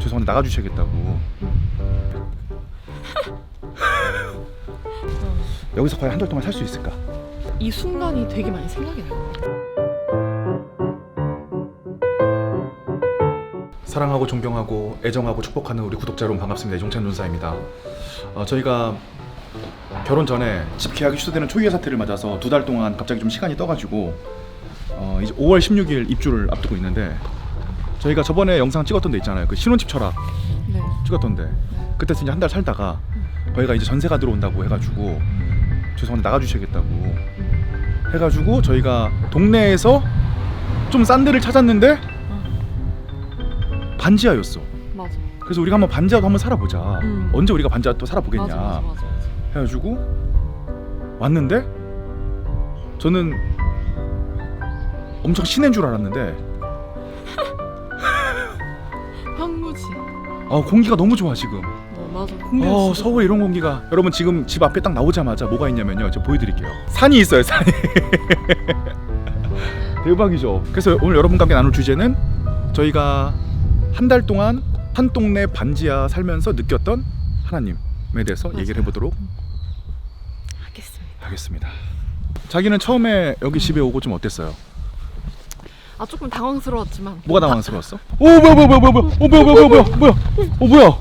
죄송한데 나가주셔야겠다고. 여기서 과연 한 달 동안 살 수 있을까? 이 순간이 되게 많이 생각이 나요. 사랑하고 존경하고 애정하고 축복하는 우리 구독자 여러분 반갑습니다. 이종찬 전사입니다. 어, 저희가 결혼 전에 집 계약이 취소되는 초유의 사태를 맞아서 두 달 동안 갑자기 좀 시간이 떠가지고 어, 이제 5월 16일 입주를 앞두고 있는데 저희가 저번에 영상 찍었던 데 있잖아요. 그 신혼집 철학 네. 찍었던데 그때서 이제 한 달 살다가 저희가 이제 전세가 들어온다고 해가지고 죄송한데 나가주셔야겠다고 해가지고 저희가 동네에서 좀 싼 데를 찾았는데 반지하였어. 맞아. 그래서 우리가 한번 반지하도 한번 살아보자. 음. 언제 우리가 반지하 또 살아보겠냐 맞아, 맞아, 맞아, 맞아. 해가지고 왔는데 저는 엄청 신인 줄 알았는데 황무지. 아 공기가 너무 좋아 지금. 어, 맞아. 공기. 어 서울 이런 공기가 여러분 지금 집 앞에 딱 나오자마자 뭐가 있냐면요 제가 보여드릴게요 산이 있어요 산이 대박이죠 그래서 오늘 여러분과 함께 나눌 주제는 저희가 한 달 동안 한 동네 반지하 살면서 느꼈던 하나님에 대해서 맞아요. 얘기를 해보도록 하겠습니다. 하겠습니다 자기는 처음에 여기 집에 오고 좀 어땠어요? 아 조금 당황스러웠지만. 뭐가 당황스러웠어? 오 뭐야 뭐야 뭐야 뭐야 뭐야 오 뭐야 뭐야 뭐야 뭐야 오 뭐야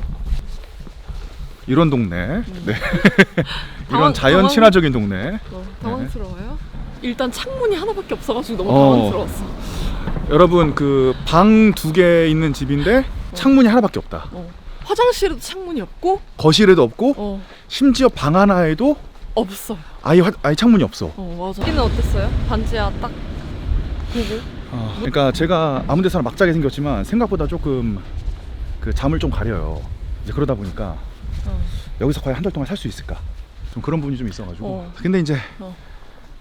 이런 동네 네 이런 당황- 자연 당황- 친화적인 동네 어, 당황스러워요? 일단 창문이 하나밖에 없어가지고 너무 어. 당황스러웠어. 여러분 그 방 두 개 있는 집인데 창문이 하나밖에 없다. 어. 화장실에도 창문이 없고, 거실에도 없고 어 심지어 방 하나에도 없어요. 아예 화, 아예 창문이 없어. 어 맞아. 여기는 어땠어요? 반지하 딱 보고. 어, 그러니까 제가 아무 데서나 막자게 생겼지만 생각보다 조금 그 잠을 좀 가려요. 이제 그러다 보니까 어. 여기서 과연 한 달 동안 살 수 있을까? 좀 그런 부분이 좀 있어가지고. 어. 근데 이제 어.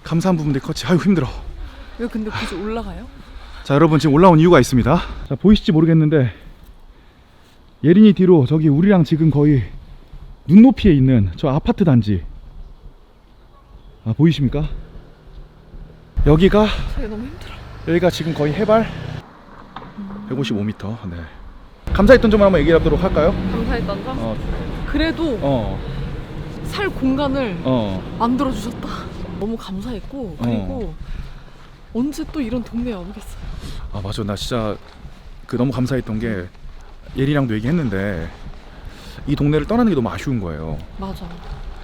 감사한 부분들이 컸지. 아유 힘들어. 왜 근데 굳이 올라가요? 자 여러분 지금 올라온 이유가 있습니다 자 보이실지 모르겠는데 예린이 뒤로 저기 우리랑 지금 거의 눈높이에 있는 저 아파트 단지 아 보이십니까? 여기가 너무 힘들어. 여기가 지금 거의 해발 155m 네 감사했던 점을 한번 얘기하도록 할까요? 감사했던 점. 어, 그래도 어, 살 공간을 어. 만들어 주셨다. 너무 감사했고 그리고 언제 또 이런 동네에 와보겠어요. 아 맞아 나 진짜 그 너무 감사했던 게 예린이랑도 얘기했는데 이 동네를 떠나는 게 너무 아쉬운 거예요 맞아.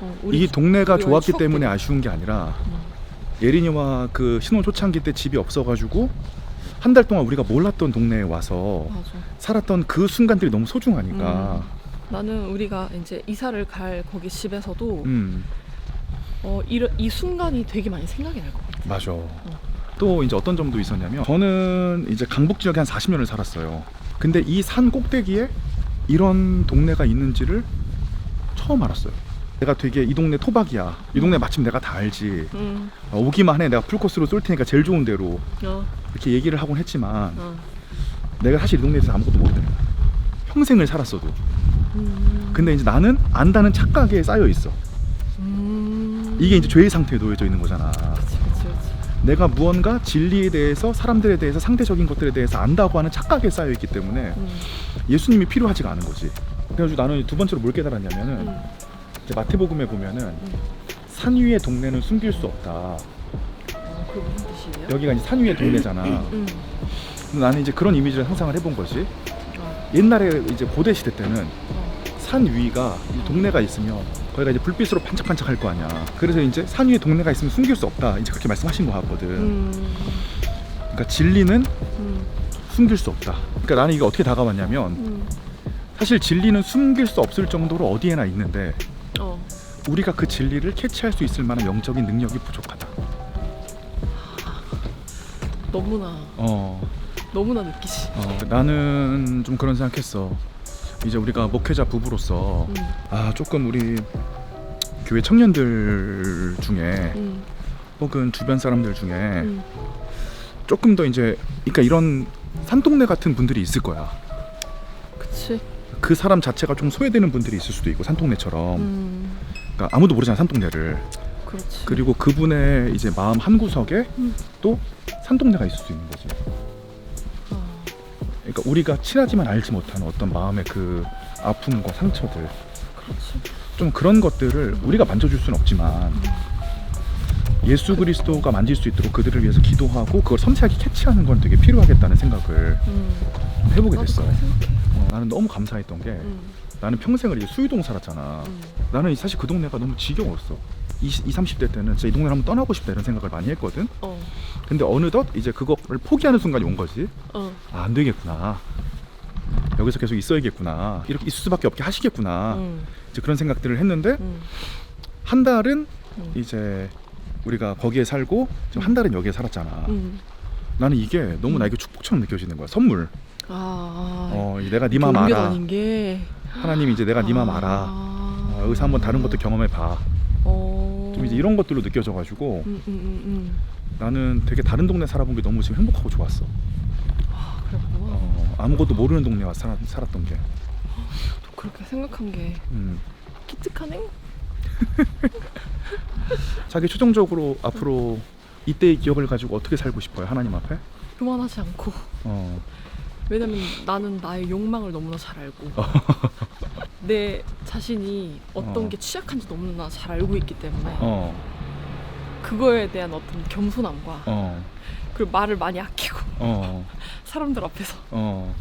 어, 우리 이 동네가 좋았기 추억들이. 때문에 아쉬운 게 아니라 음. 예린이와 그 신혼 초창기 때 집이 없어가지고 한 달 동안 우리가 몰랐던 동네에 와서 맞아. 살았던 그 순간들이 너무 소중하니까. 나는 우리가 이제 이사를 갈 거기 집에서도 음. 어, 이, 이 순간이 되게 많이 생각이 날 것 같아. 맞아. 또 이제 어떤 점도 있었냐면 저는 이제 강북 지역에 한 40년을 살았어요. 근데 이 산 꼭대기에 이런 동네가 있는지를 처음 알았어요 내가 되게 이 동네 토박이야 이 동네 마침 내가 다 알지 음. 어, 오기만 해 내가 풀코스로 쏠 테니까 제일 좋은 데로 어. 이렇게 얘기를 하곤 했지만 어. 내가 사실 이 동네에 대해서 아무것도 모르더라. 평생을 살았어도. 음. 근데 이제 나는 안다는 착각에 쌓여 있어. 음. 이게 이제 죄의 상태에 놓여져 있는 거잖아. 그치 그치 그치. 내가 무언가 진리에 대해서 사람들에 대해서 상대적인 것들에 대해서 안다고 하는 착각에 쌓여 있기 때문에 음. 예수님이 필요하지가 않은 거지. 그래가지고 나는 두 번째로 뭘 깨달았냐면은 음. 이제 마태복음에 보면은 산 위의 동네는 숨길 수 없다. 어, 그게 무슨 뜻이에요? 여기가 이제 산 위의 동네잖아. 음. 근데 나는 이제 그런 이미지를 상상을 해본 거지. 어. 옛날에 이제 고대 시대 때는 어. 산 위가 이 동네가 있으면 거기가 이제 불빛으로 반짝반짝 할 거 아니야. 그래서 이제 산 위에 동네가 있으면 숨길 수 없다. 이제 그렇게 말씀하신 거 같거든. 음. 그러니까 진리는 음. 숨길 수 없다. 그러니까 나는 이게 어떻게 다가왔냐면 음. 사실 진리는 숨길 수 없을 정도로 어디에나 있는데 어. 우리가 그 진리를 캐치할 수 있을 만한 영적인 능력이 부족하다. 너무나 어, 너무나 느끼지. 어, 나는 좀 그런 생각했어. 이제 우리가 목회자 부부로서 음. 아 조금 우리 교회 청년들 중에 음. 혹은 주변 사람들 중에 음. 조금 더 이제 그러니까 이런 산동네 같은 분들이 있을 거야. 그치. 그 사람 자체가 좀 소외되는 분들이 있을 수도 있고 산동네처럼. 음. 그러니까 아무도 모르잖아 산동네를. 그렇지. 그리고 그분의 이제 마음 한 구석에 음. 또 산동네가 있을 수 있는 거지. 어. 그러니까 우리가 친하지만 알지 못하는 어떤 마음의 그 아픔과 상처들 그렇지. 좀 그런 것들을 우리가 만져줄 수는 없지만 예수 그리스도가 만질 수 있도록 그들을 위해서 기도하고 그걸 섬세하게 캐치하는 건 되게 필요하겠다는 생각을 음. 해보게 됐어. 어, 나는 너무 감사했던 게 음. 나는 평생을 이제 수유동 살았잖아. 음. 나는 사실 그 동네가 너무 지겨웠어. 20, 30대 때는 진짜 이 동네를 한번 떠나고 싶다 이런 생각을 많이 했거든. 어. 근데 어느덧 이제 그거를 포기하는 순간이 온 거지. 어. 아, 안 되겠구나. 여기서 계속 있어야겠구나. 이렇게 있을 수밖에 없게 하시겠구나. 음. 이제 그런 생각들을 했는데 음. 한 달은 음. 이제 우리가 거기에 살고 지금 한 달은 여기에 살았잖아. 음. 나는 이게 너무 음. 나에게 축복처럼 느껴지는 거야. 선물. 아. 어, 내가 네 마음 옮겨 알아. 게. 하나님이 이제 내가 네 마음 알아. 아. 어, 여기서 한번 다른 것도 경험해 봐. 어. 좀 이제 이런 것들로 느껴져가지고 음, 음, 음, 음. 나는 되게 다른 동네 살아본 게 너무 지금 행복하고 좋았어. 아. 어, 아무것도 모르는 동네 와서 살았, 살았던 게. 또 그렇게 생각한 게 음. 기특하네. 자기 최종적으로 앞으로 이때의 기억을 가지고 어떻게 살고 싶어요 하나님 앞에? 그만하지 않고. 어. 왜냐면 나는 나의 욕망을 너무나 잘 알고 내 자신이 어떤 어. 게 취약한지 너무나 잘 알고 있기 때문에 어. 그거에 대한 어떤 겸손함과 어. 그리고 말을 많이 아끼고 어. 사람들 앞에서 어.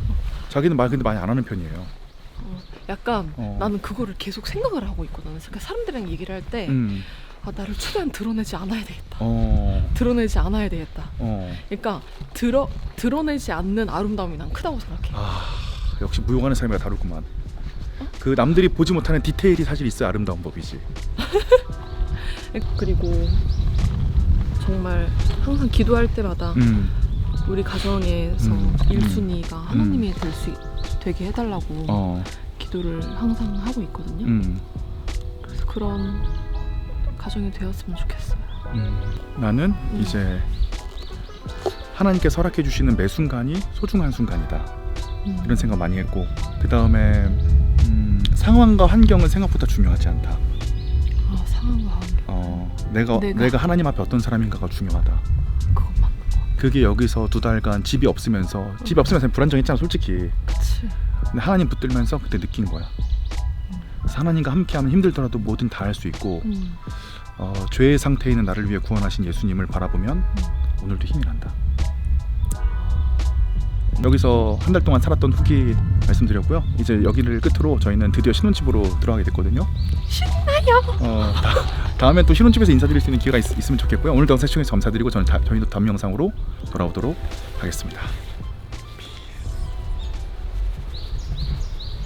자기는 말 근데 많이 안 하는 편이에요. 어, 약간 어. 나는 그거를 계속 생각을 하고 있거든. 그러니까 사람들이랑 얘기를 할때 음. 아, 나를 최대한 드러내지 않아야 되겠다. 어. 드러내지 않아야 되겠다. 어. 그러니까 드러 드러내지 않는 아름다움이 난 크다고 생각해. 아, 역시 무용하는 삶이라 다르구만. 그 남들이 보지 못하는 디테일이 사실 있어야 아름다운 법이지. 그리고 정말 항상 기도할 때마다 음. 우리 가정에서 음, 음. 1순위가 하나님이 될 수 되게 해달라고 어. 기도를 항상 하고 있거든요. 음. 그래서 그런 가정이 되었으면 좋겠어요. 음. 나는 음. 이제 하나님께 설악해 주시는 매 순간이 소중한 순간이다. 음. 이런 생각 많이 했고 그 다음에 음, 상황과 환경은 생각보다 중요하지 않다. 아, 상황과 환경 어, 내가, 내가? 내가 하나님 앞에 어떤 사람인가가 중요하다. 그건 맞는 거 같아. 그게 여기서 두 달간 집이 없으면서 집이 없으면서 불안정했잖아 솔직히. 그치. 근데 하나님 붙들면서 그때 느낀 거야. 하나님과 함께하면 힘들더라도 뭐든 다 할 수 있고 음. 어, 죄의 상태에 있는 나를 위해 구원하신 예수님을 바라보면 음. 오늘도 힘이 난다. 여기서 한 달 동안 살았던 후기 말씀드렸고요. 이제 여기를 끝으로 저희는 드디어 신혼집으로 들어가게 됐거든요. 신나요. 어, 다, 다음에 또 신혼집에서 인사드릴 수 있는 기회가 있, 으면 좋겠고요. 오늘도 영상 시청해서 감사드리고 저는 다, 저희도 다음 영상으로 돌아오도록 하겠습니다.